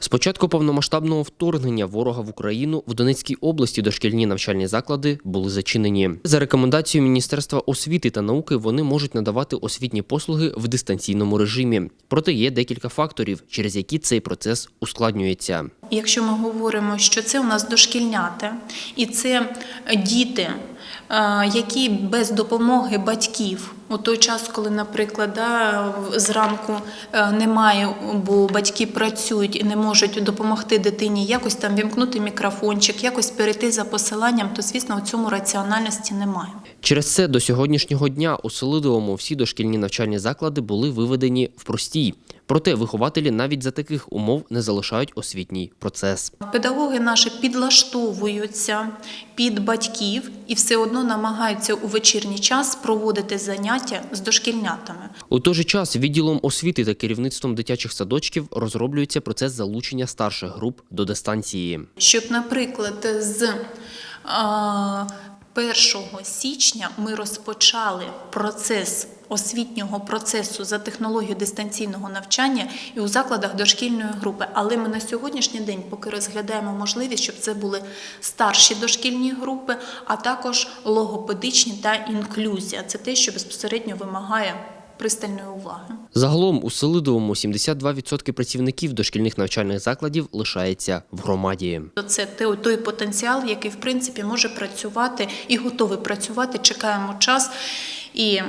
З початку повномасштабного вторгнення ворога в Україну в Донецькій області дошкільні навчальні заклади були зачинені. За рекомендацією Міністерства освіти та науки вони можуть надавати освітні послуги в дистанційному режимі. Проте є декілька факторів, через які цей процес ускладнюється. Якщо ми говоримо, що це у нас дошкільнята, і це діти, е, які без допомоги батьків у той час, коли, наприклад, да, зранку е, немає, бо батьки працюють і не можуть допомогти дитині якось там вімкнути мікрофончик, якось перейти за посиланням, то звісно у цьому раціональності немає. Через це до сьогоднішнього дня у Селидовому всі дошкільні навчальні заклади були виведені в простій. Проте вихователі навіть за таких умов не залишають освітній процес. Педагоги наші підлаштовуються під батьків і все одно намагаються у вечірній час проводити заняття з дошкільнятами. У той же час відділом освіти та керівництвом дитячих садочків розроблюється процес залучення старших груп до дистанції. Щоб, наприклад, з 1 січня ми розпочали процес освітнього процесу за технологією дистанційного навчання і у закладах дошкільної групи. Але ми на сьогоднішній день поки розглядаємо можливість, щоб це були старші дошкільні групи, а також логопедичні та інклюзія. Це те, що безпосередньо вимагає пристальної уваги. Загалом у Селидовому 72% працівників дошкільних навчальних закладів лишається в громаді. Це той потенціал, який в принципі може працювати і готовий працювати. Чекаємо час і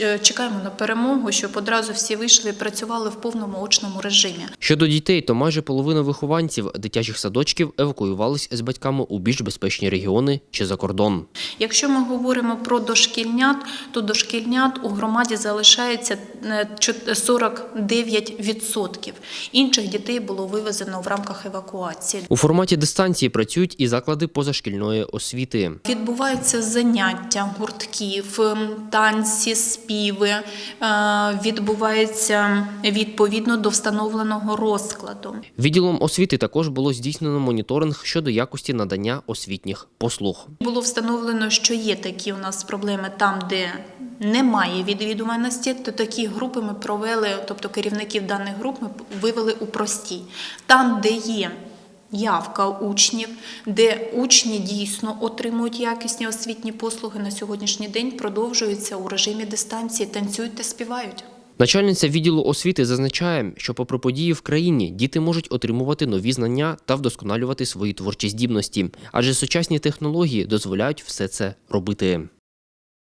е, чекаємо на перемогу, щоб одразу всі вийшли і працювали в повному очному режимі. Щодо дітей, то майже половина вихованців дитячих садочків евакуювались з батьками у більш безпечні регіони чи за кордон. Якщо ми говоримо про дошкільнят, то дошкільнят у громаді залишається е, чот- 49%. Інших дітей було вивезено в рамках евакуації. У форматі дистанції працюють і заклади позашкільної освіти. Відбуваються заняття гуртків, ем, танці, співи, е, відбувається відповідно до встановленого розкладу. Відділом освіти також було здійснено моніторинг щодо якості надання освітніх послуг. Було встановлено, що є такі у нас проблеми там, де немає відвідуваності, то такі групи ми провели, тобто керівників даних груп ми вивели у простій. Там, де є явка учнів, де учні дійсно отримують якісні освітні послуги на сьогоднішній день, продовжуються у режимі дистанції, танцюють та співають. Начальниця відділу освіти зазначає, що попри події в країні діти можуть отримувати нові знання та вдосконалювати свої творчі здібності, адже сучасні технології дозволяють все це робити.